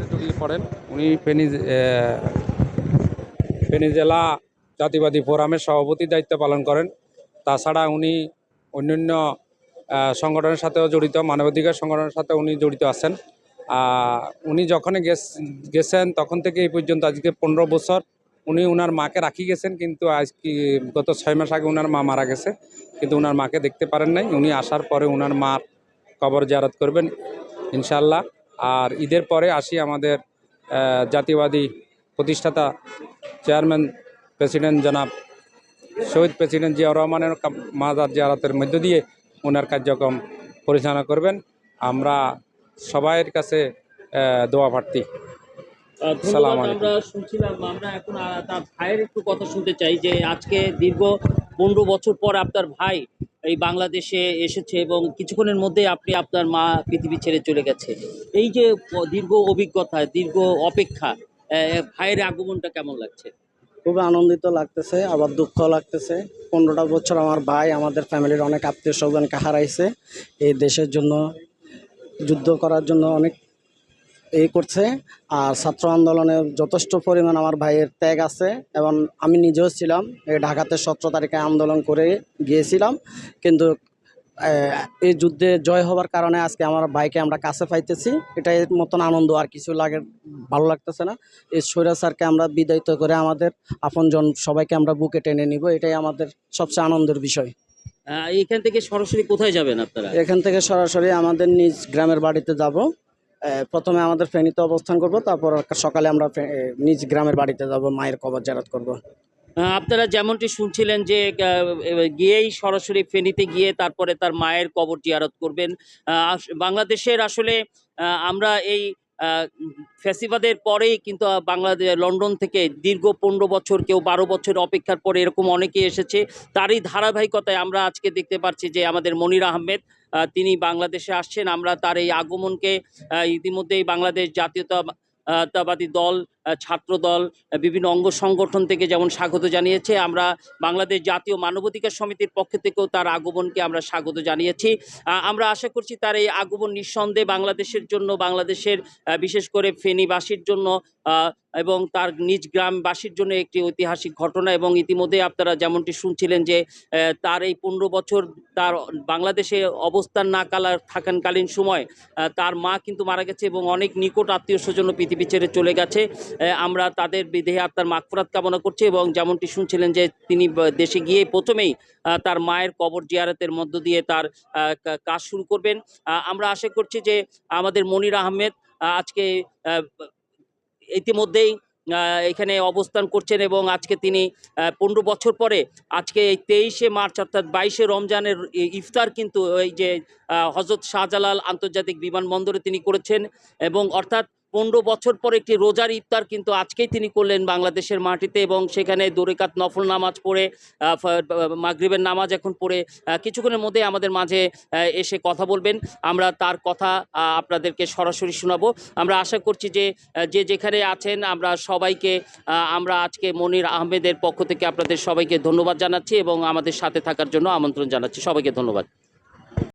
সভাপতি পড়েন। উনি ফেনী ফেনী জেলা জাতিবাদী ফোরামের সভাপতি দায়িত্ব পালন করেন। তাছাড়া উনি অন্যান্য সংগঠনের সাথেও জড়িত, মানবাধিকার সংগঠনের সাথে উনি জড়িত আছেন। উনি যখন গেছেন তখন থেকে এই পর্যন্ত আজকে পনেরো বছর উনি ওনার মাকে রাখি গেছেন, কিন্তু আজ কি গত ছয় মাস আগে ওনার মা মারা গেছে, কিন্তু ওনার মাকে দেখতে পারেন নাই। উনি আসার পরে ওনার মার কবর জারাত করবেন ইনশাল্লাহ আর ঈদের পরে আসি আমাদের জাতীয়বাদী প্রতিষ্ঠাতা চেয়ারম্যান প্রেসিডেন্ট জনাব শহীদ প্রেসিডেন্ট জিয়াউর রহমানের মাজার জিয়ারতের মধ্য দিয়ে ওনার কার্যক্রম পরিচালনা করবেন। আমরা সবাইয়ের কাছে দোয়া প্রার্থী। সালাম আমরা শুনছিলাম আমরা এখন তার ভাইয়ের একটু কথা শুনতে চাই যে আজকে দীর্ঘ পনেরো বছর পর আপনার ভাই এই বাংলাদেশে এসেছে এবং কিছুক্ষণের মধ্যে আপনি আপনার মা পৃথিবী ছেড়ে চলে গেছে। এই যে দীর্ঘ অভিজ্ঞতা, দীর্ঘ অপেক্ষা ভাইয়ের আগমনটা কেমন লাগছে? খুবই আনন্দিত লাগতেছে, আবার দুঃখ লাগতেছে। পনেরোটা বছর আমার ভাই, আমাদের ফ্যামিলির অনেক আত্মীয় স্বজনকে হারাইছে। এই দেশের জন্য, যুদ্ধ করার জন্য অনেক এই করছে। আর ছাত্র আন্দোলনে যথেষ্ট পরিমাণ আমার ভাইয়ের ত্যাগ আছে এবং আমি নিজেও ছিলাম এই ঢাকাতে সতেরো তারিখে আন্দোলন করে গিয়েছিলাম। কিন্তু এই যুদ্ধে জয় হবার কারণে আজকে আমার ভাইকে আমরা কাছে পাইতেছি। এটাই মতন আনন্দ আর কিছু লাগে ভালো লাগতেছে না। এই সৈরা স্যারকে আমরা বিদায়িত করে আমাদের আপনজন সবাইকে আমরা বুকে টেনে নিব এটাই আমাদের সবচেয়ে আনন্দের বিষয়। এখান থেকে সরাসরি কোথায় যাবেন আপনারা? এখান থেকে সরাসরি আমাদের নিজ গ্রামের বাড়িতে যাব। প্রথমে আমাদের ফেনীতে অবস্থান করব তারপর সকালে আমরা নিজ গ্রামের বাড়িতে যাব মায়ের কবর জারাত করব। আপনারা যেমনটি শুনছিলেন যে গিয়েই সরাসরি ফেনীতে গিয়ে তারপরে তার মায়ের কবর জিয়ারত করবেন। বাংলাদেশের আসলে আমরা এই আহ, ফ্যাসিবাদের পরেই কিন্তু বাংলাদেশ লন্ডন থেকে দীর্ঘ পনেরো বছর কেউ বারো বছর অপেক্ষার পরে এরকম অনেকেই এসেছে। তারই ধারাবাহিকতায় আমরা আজকে দেখতে পাচ্ছি যে আমাদের মনির আহমেদ আহ, তিনি বাংলাদেশে আসছেন। আমরা তার এই আগমনকে ইতিমধ্যেই বাংলাদেশ জাতীয়তা তাবাদী দল আহ, ছাত্র দল বিভিন্ন অঙ্গ সংগঠন থেকে যেমন স্বাগত জানিয়েছে আমরা বাংলাদেশ জাতীয় মানবাধিকার সমিতির পক্ষ থেকেও তার আগমনকে আমরা স্বাগত জানিয়েছি। আমরা আশা করছি তার এই আগমন নিঃসন্দেহে বাংলাদেশের জন্য বাংলাদেশের বিশেষ করে ফেনীবাসীর জন্য এবং তার নিজ গ্রামবাসীর জন্য একটি ঐতিহাসিক ঘটনা এবং ইতিমধ্যে আপনারা যেমনটি শুনছিলেন যে তার এই পনেরো বছর তার বাংলাদেশে অবস্থান না কালা থাকানকালীন সময় তার মা কিন্তু মারা গেছে এবং অনেক নিকট আত্মীয় স্বজন পৃথিবী ছেড়ে চলে গেছে। আমরা তাদের বিদেহে আত্মার মাগফরাত কামনা করছি এবং যেমনটি শুনছিলেন যে তিনি দেশে গিয়ে প্রথমেই তার মায়ের কবর জিয়ারতের মধ্য দিয়ে তার কাজ শুরু করবেন। আমরা আশা করছি যে আমাদের মনির আহমেদ আহ, আজকে ইতিমধ্যেই এখানে অবস্থান করছেন এবং আজকে তিনি পনেরো বছর পরে আজকে এই তেইশে মার্চ অর্থাৎ বাইশে রমজানের ইফতার কিন্তু এই যে হজরত শাহজালাল আন্তর্জাতিক বিমানবন্দরে তিনি করেছেন এবং অর্থাৎ পনেরো বছর পর একটি রোজার ইফতার কিন্তু আজকেই তিনি করলেন বাংলাদেশের মাটিতে এবং সেখানে দরিকাত নফল নামাজ পড়ে মাগরিবের নামাজ এখন পড়ে কিছুক্ষণের মধ্যে আমাদের মাঝে এসে কথা বলবেন। আমরা তার কথা আপনাদেরকে সরাসরি শোনাবো। আমরা আশা করছি যে যে যেখানে আছেন, আমরা সবাইকে আমরা আজকে মনির আহমেদের পক্ষ থেকে আপনাদের সবাইকে ধন্যবাদ জানাচ্ছি এবং আমাদের সাথে থাকার জন্য আমন্ত্রণ জানাচ্ছি। সবাইকে ধন্যবাদ।